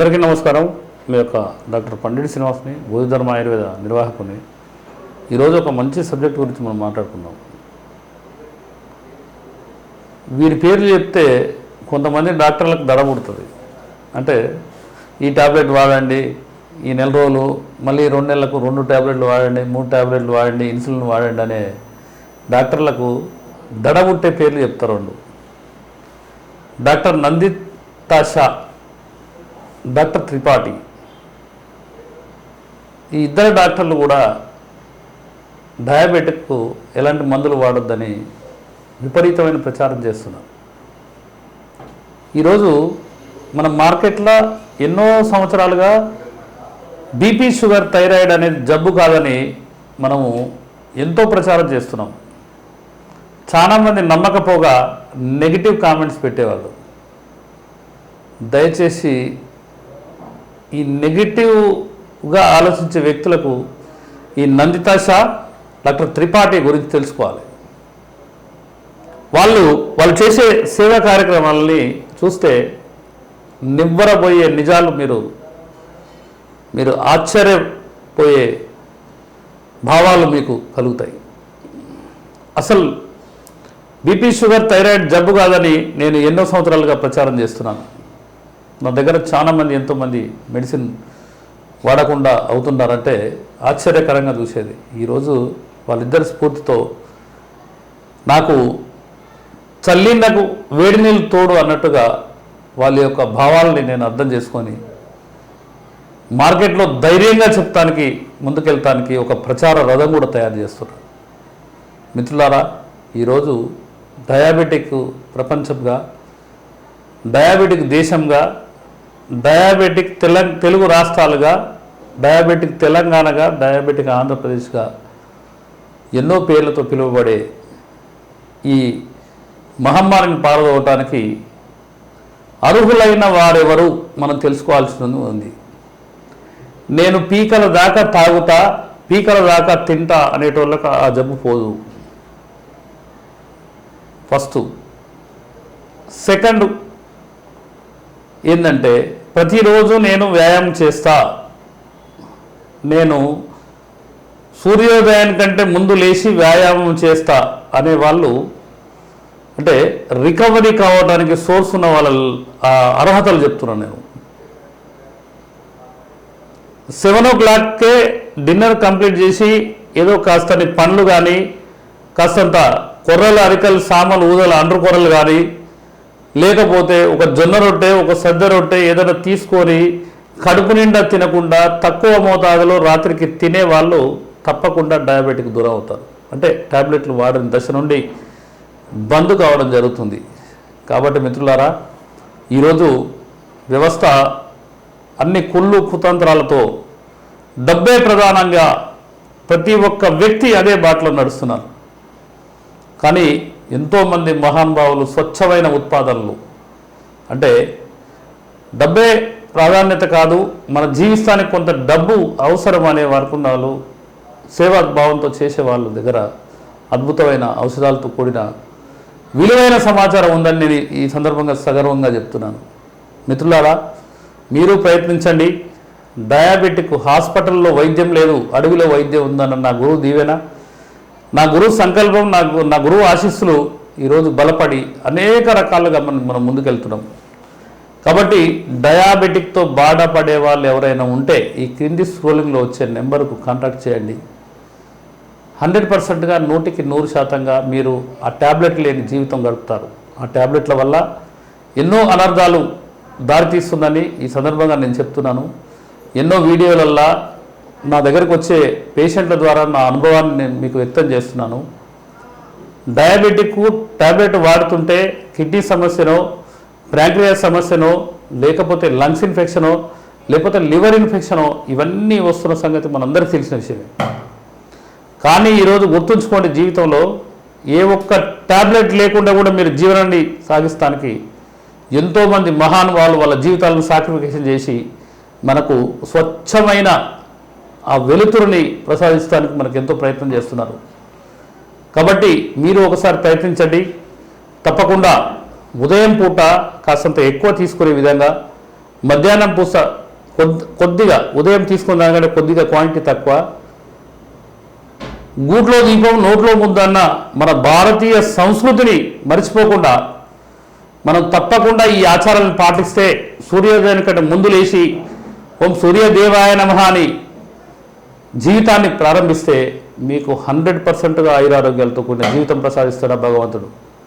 అందరికీ నమస్కారం. మీ యొక్క డాక్టర్ పండిట్ శ్రీనివాస్ని బోధిధర్మ ఆయుర్వేద నిర్వాహకుని. ఈరోజు ఒక మంచి సబ్జెక్ట్ గురించి మనం మాట్లాడుకుందాం. వీరి పేర్లు చెప్తే కొంతమంది డాక్టర్లకు దడ పుడుతుంది. అంటే ఈ టాబ్లెట్ వాడండి ఈ నెల రోజులు మళ్ళీ రెండు నెలలకు రెండు టాబ్లెట్లు వాడండి మూడు టాబ్లెట్లు వాడండి ఇన్సులిన్ వాడండి అనే డాక్టర్లకు దడ పుట్టే పేర్లు చెప్తారు డాక్టర్ నందితా షా డాక్టర్ త్రిపాఠి. ఈ ఇద్దరు డాక్టర్లు కూడా డయాబెటిక్కు ఎలాంటి మందులు వాడొద్దని విపరీతమైన ప్రచారం చేస్తున్నారు. ఈరోజు మన మార్కెట్లో ఎన్నో సంవత్సరాలుగా బీపీ షుగర్ థైరాయిడ్ అనేది జబ్బు కాదని మనము ఎంతో ప్రచారం చేస్తున్నాం. చాలామంది నమ్మకపోగా నెగిటివ్ కామెంట్స్ పెట్టేవాళ్ళు. దయచేసి ఈ నెగిటివ్గా ఆలోచించే వ్యక్తులకు ఈ నందితా షా డాక్టర్ త్రిపాఠి గురించి తెలుసుకోవాలి. వాళ్ళు వాళ్ళు చేసే సేవా కార్యక్రమాలని చూస్తే నివ్వరబోయే నిజాలు మీరు మీరు ఆశ్చర్యపోయే భావాలు మీకు కలుగుతాయి. అసలు బీపీ షుగర్ థైరాయిడ్ జబ్బు కాదని నేను ఎన్నో సంవత్సరాలుగా ప్రచారం చేస్తున్నాను. నా దగ్గర చాలామంది ఎంతోమంది మెడిసిన్ వాడకుండా అవుతున్నారంటే ఆశ్చర్యకరంగా చూసేది. ఈరోజు వాళ్ళిద్దరి స్ఫూర్తితో నాకు చల్లిండకు వేడి నీళ్ళు తోడు అన్నట్టుగా వాళ్ళ యొక్క భావాలని నేను అర్థం చేసుకొని మార్కెట్లో ధైర్యంగా చెప్తానికి ముందుకెళ్తానికి ఒక ప్రచార రథం కూడా తయారు చేస్తున్నారు మిత్రులారా ఈరోజు డయాబెటిక్ ప్రపంచంగా డయాబెటిక్ దేశంగా డయాబెటిక్ తెలం తెలుగు రాష్ట్రాలుగా డయాబెటిక్ తెలంగాణగా డయాబెటిక్ ఆంధ్రప్రదేశ్గా ఎన్నో పేర్లతో పిలువబడే ఈ మహమ్మారిని పాల్గొవటానికి అర్హులైన వారెవరు మనం తెలుసుకోవాల్సింది ఉంది. నేను పీకల దాకా తాగుతా పీకల దాకా తింటా అనేటోళ్ళకి ఆ జబ్బు పోదు. ఫస్ట్. సెకండ్ ఏంటంటే ప్రతిరోజు నేను వ్యాయామం చేస్తా. నేను సూర్యోదయానికంటే ముందు లేచి వ్యాయామం చేస్తా అనే వాళ్ళు అంటే రికవరీ కావడానికి సోర్స్ ఉన్న వాళ్ళ అర్హతలు చెప్తున్నాను నేను. సెవెన్ ఓ క్లాక్కే డిన్నర్ కంప్లీట్ చేసి ఏదో కాస్తని పండ్లు కానీ కాస్తంత కొర్రలు అరికలు సామలు ఊదలు అండ్రు కొర్రలు కానీ లేకపోతే ఒక జొన్న రొట్టె ఒక సద్ద రొట్టె ఏదైనా తీసుకొని కడుపు నిండా తినకుండా తక్కువ మోతాదులో రాత్రికి తినే వాళ్ళు తప్పకుండా డయాబెటిక్ దూరం అవుతారు. అంటే ట్యాబ్లెట్లు వాడిన దశ నుండి బంద్ కావడం జరుగుతుంది. కాబట్టి మిత్రులారా ఈరోజు వ్యవస్థ అన్ని కుళ్ళు కుతంత్రాలతో డబ్బే ప్రధానంగా ప్రతి ఒక్క వ్యక్తి అదే బాటలో నడుస్తున్నారు. కానీ ఎంతోమంది మహానుభావులు స్వచ్ఛమైన ఉత్పాదనలు. అంటే డబ్బే ప్రాధాన్యత కాదు మన జీవిస్తానికి కొంత డబ్బు అవసరం అనే వారుకున్నాళ్ళు సేవా భావంతో చేసే వాళ్ళ దగ్గర అద్భుతమైన ఔషధాలతో కూడిన విలువైన సమాచారం ఉందని నేను ఈ సందర్భంగా సగర్వంగా చెప్తున్నాను. మిత్రులారా మీరు ప్రయత్నించండి. డయాబెటిక్ హాస్పిటల్లో వైద్యం లేదు అడవిలో వైద్యం ఉందన్న నా గురువు దీవెన. నా గురువు సంకల్పం నా నా గురువు ఆశీస్సులు ఈరోజు బలపడి అనేక రకాలుగా మనం మనం ముందుకెళ్తున్నాం. కాబట్టి డయాబెటిక్తో బాధపడే వాళ్ళు ఎవరైనా ఉంటే ఈ క్రింది స్క్రోలింగ్లో వచ్చే నెంబర్కు కాంటాక్ట్ చేయండి. హండ్రెడ్ పర్సెంట్గా నూటికి నూరు శాతంగా మీరు ఆ ట్యాబ్లెట్ లేని జీవితం గడుపుతారు. ఆ ట్యాబ్లెట్ల వల్ల ఎన్నో అనర్థాలు దారితీస్తుందని ఈ సందర్భంగా నేను చెప్తున్నాను. ఎన్నో వీడియోలల్లా నా దగ్గరకు వచ్చే పేషెంట్ల ద్వారా నా అనుభవాన్ని నేను మీకు వ్యక్తం చేస్తున్నాను. డయాబెటిక్ ట్యాబ్లెట్ వాడుతుంటే కిడ్నీ సమస్యనో ప్యాంక్రియాస్ సమస్యనో లేకపోతే లంగ్స్ ఇన్ఫెక్షనో లేకపోతే లివర్ ఇన్ఫెక్షనో ఇవన్నీ వస్తున్న సంగతి మనందరికీ తెలిసిన విషయమే. కానీ ఈరోజు గుర్తుంచుకోండి జీవితంలో ఏ ఒక్క ట్యాబ్లెట్ లేకుండా కూడా మీరు జీవనాన్ని సాగిస్తానికి ఎంతోమంది మహానుభావులు వాళ్ళ జీవితాలను సాక్రిఫికేషన్ చేసి మనకు స్వచ్ఛమైన ఆ వెలుతురుని ప్రసాదించడానికి మనకు ఎంతో ప్రయత్నం చేస్తున్నారు. కాబట్టి మీరు ఒకసారి ప్రయత్నించండి. తప్పకుండా ఉదయం పూట కాస్తంత ఎక్కువ తీసుకునే విధంగా మధ్యాహ్నం పూస కొద్ది కొద్దిగా ఉదయం తీసుకున్న దానికంటే కొద్దిగా క్వాంటిటీ తక్కువ. గూట్లో దీపం నోట్లో ముద్దన్న మన భారతీయ సంస్కృతిని మర్చిపోకుండా మనం తప్పకుండా ఈ ఆచారాలను పాటిస్తే సూర్యోదయానికంటే కంటే ముందు లేచి ఓం సూర్యదేవాయ నమః అని జీవితాన్ని ప్రారంభిస్తే మీకు హండ్రెడ్ పర్సెంట్గా ఆయురారోగ్యాలతో కూడిన జీవితం ప్రసాదిస్తాడు భగవంతుడు?